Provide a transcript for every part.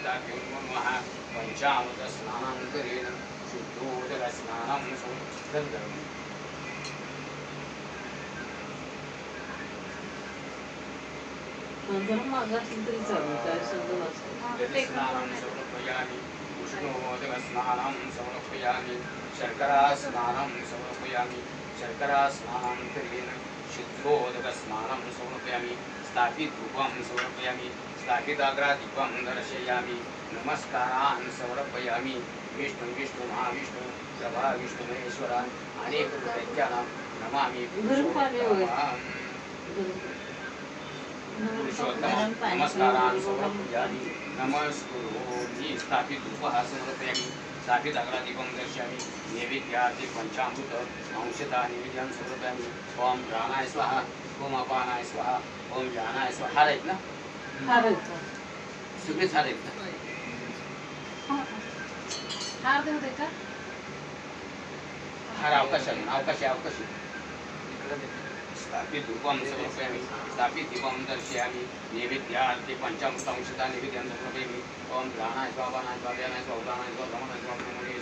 देवताभ्यो नमो नमः। पञ्चामृतस्नानान्तरेण शुद्धोदकस्नानं संस्कृतं जरा मागं असेल तरी चालेल काय सगळं वाचतं स्नानं समर्पयामि उष्णोदकस्नानं समर्पयामि शर्करास्नानं समर्पयामि शर्करास्नानान्तरेण शुद्धोदकस्नानं समर्पयामि स्थापितधूपं समर्पयामि स्थापिताग्रादीपं दर्शयामि नमस्कारान् समर्पयामि। विष्णु विष्णु महाविष्णु प्रभा विष्णु महेश्वरान् अनेक दैत्यानां नमामि. पुरुषोत्तम नमस्कारान् समर्पयामि नमस्कुरोमि समर्पयामि। दर्शयामि पञ्चामृत अंशता समर्पयामि। ॐ प्राणाय स्वाहा ॐ अपानाय स्वाहा ॐ व्यानाय स्वाहा। हार आहेत का? हार अवकाशाने अवकाशी अवकाशी स्थापित समर्पयामि स्थापित दीपं दर्शयामि नैवेद्यार्थे पञ्चामृतांशता नैवेद्यं समर्पयामि ॐ प्राणाय स्वाहा पानाय स्वाहा व्यानाय स्वाहा उदानाय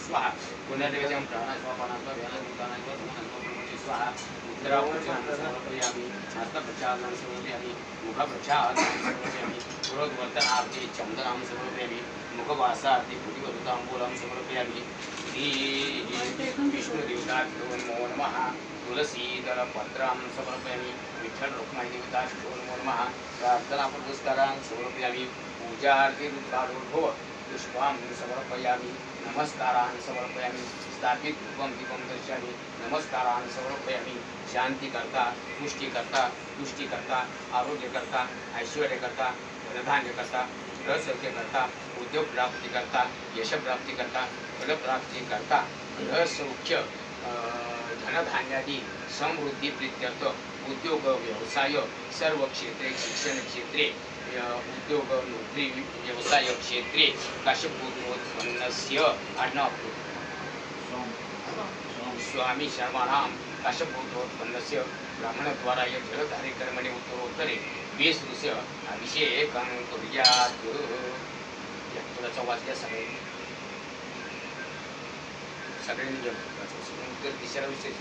स्वाहा पुनर्नैवेद्यं प्राणाय स्वाहा पानाय स्वाहा व्यानाय स्वाहा मुद्राप्रचारान् समर्पयामि हस्तप्रचारान् समर्पयामि पुरोद्वर्तनार्थे चन्दनं समर्पयामि मुखवासार्थे पुटिवरुताम्बूलं समर्पयामि विष्णुदेवताभ्यो नमो नमः तुलसीदलपत्रां समर्पयामि विठ्ठल नमो नमः प्रार्थना पुरस्कारान् समर्पयामि पूजार्थे रुद्रालोभव पुष्पां समर्पयामि नमस्कारान् समर्पयामि। स्थापित धूपं दीपं दर्शयामि नमस्कारान् समर्पयामि। शान्तिकर्ता पुष्टिकर्ता तुष्टिकर्ता आरोग्यकर्ता ऐश्वर्यकर्ता धनधान्यकर्ता ग्रहसौख्यकर्ता उद्योग प्राप्तिकर्ता यशप्राप्तिकर्ता फलप्राप्तिकर्ता गृहसौख्य अं, धनधान्यादी समृद्धी प्रित्यर्थ उद्योग व्यवसाय सर्व क्षेत्रे शिक्षण क्षेत्रे उद्योग नोकरी व्यवसाय क्षेत्रे काश्यपूर्वोत्पन्नस्य आडनाव. स्वामी शर्माणां काश्यपूर्वोत्पन्नस्य ब्राह्मणद्वारा यत् जलधारे उत्तरोत्तरे विष्णुस्य अभिषेकं कुर्यात् या तुला वाचल्या सगळे सगळ्यांनी जम उत्तर दिशेला विशेष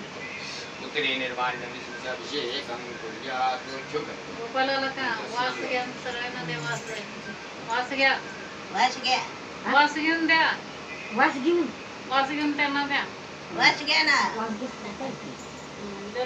उत्तरे निर्माण अभिषेकं कुर्यात् ठेव का? वास घ्या सगळ्यांना द्या वास वास घ्या. वास घ्या. वास घेऊन द्या. वास घेऊन. वास घेऊन त्यांना द्या. वास घ्या ना. वास घेतला काय ते? हम्म, द्या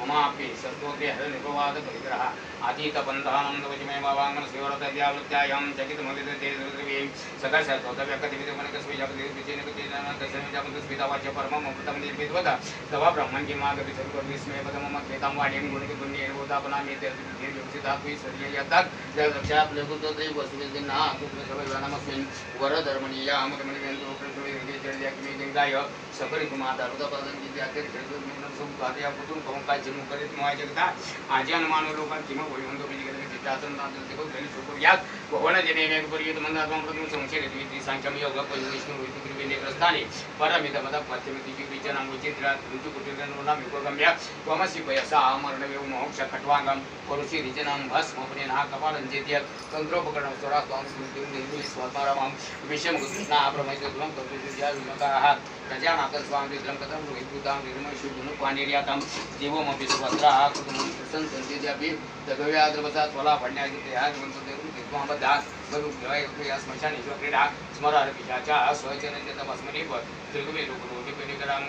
वास येत नाही का? उत्तरे निर्माण टोकून कसं त्या सांगे शांत अभिषेकं कुर्यात् महिम्न पारन्दे परमविशोय देवगृहे सुधीरब्रह्मादीनामपि तद्वसन्ना विग्रह अथा वाच्य सर्वस्वमतिविनामा विग्रहन् ममापि सत्त्वोऽपि हरनिपवाद परिग्रह अतीतपन्थानन्दवचिमयमावाङ्गन જેનું કરે મોય જગતા આજે અનુમાનો લોકા જીમો કોઈ હોંદો બીજી કરે કે ચાતન તાન દે કોઈ દલી છોકો યાદ. ભગવાન જેને એક કરીએ તો મંદા કોમ પ્રતિમ સંશે રે દીધી સંચમ યોગ કોઈ વિષ્ણુ વિષ્ણુ કૃપે ને પ્રસ્થાને પરમિત બધા પશ્ચિમ દિગી બીજા નામ ચિત્રા, ઋતુ કુટીર નો નામ એકો ગમ્યા. કોમસી ભયસા આમરણ વેવ મોક્ષ કટવાંગમ કરુષિ રીજનામ ભસ્મ ઉપને ના કપાલન જેત્ય તંત્રોપકરણ સ્વરા સ્વામ સ્મૃતિ નિર્મિલ સ્વતારામ વિષમ કૃષ્ણ આ પ્રમાણે ગુણમ તો જ્યાં વિમકા હાથ ప్రజానాథ స్వామి ద్రంకతం విద్యుతాం నిర్మశుద్ధును పానీర్యాతం జీవమపి సుభద్రా కుటుంబం కృష్ణ సంతేజాపి దగవ్యాద్రవసా స్వలా పణ్యాగితయాద్రవసా या स्मशानेश्वर क्रीडा स्मरारपिशाच्या स्वचनंजतमस्मने त्रिगुवे लोकरोटिपिनिकराम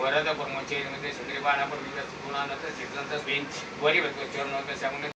वरद परमचैर्मते सुग्रीवानापवित्रसुगुणानत सिद्धन्तस्मिन् वरिवत्वचरणोदशामुने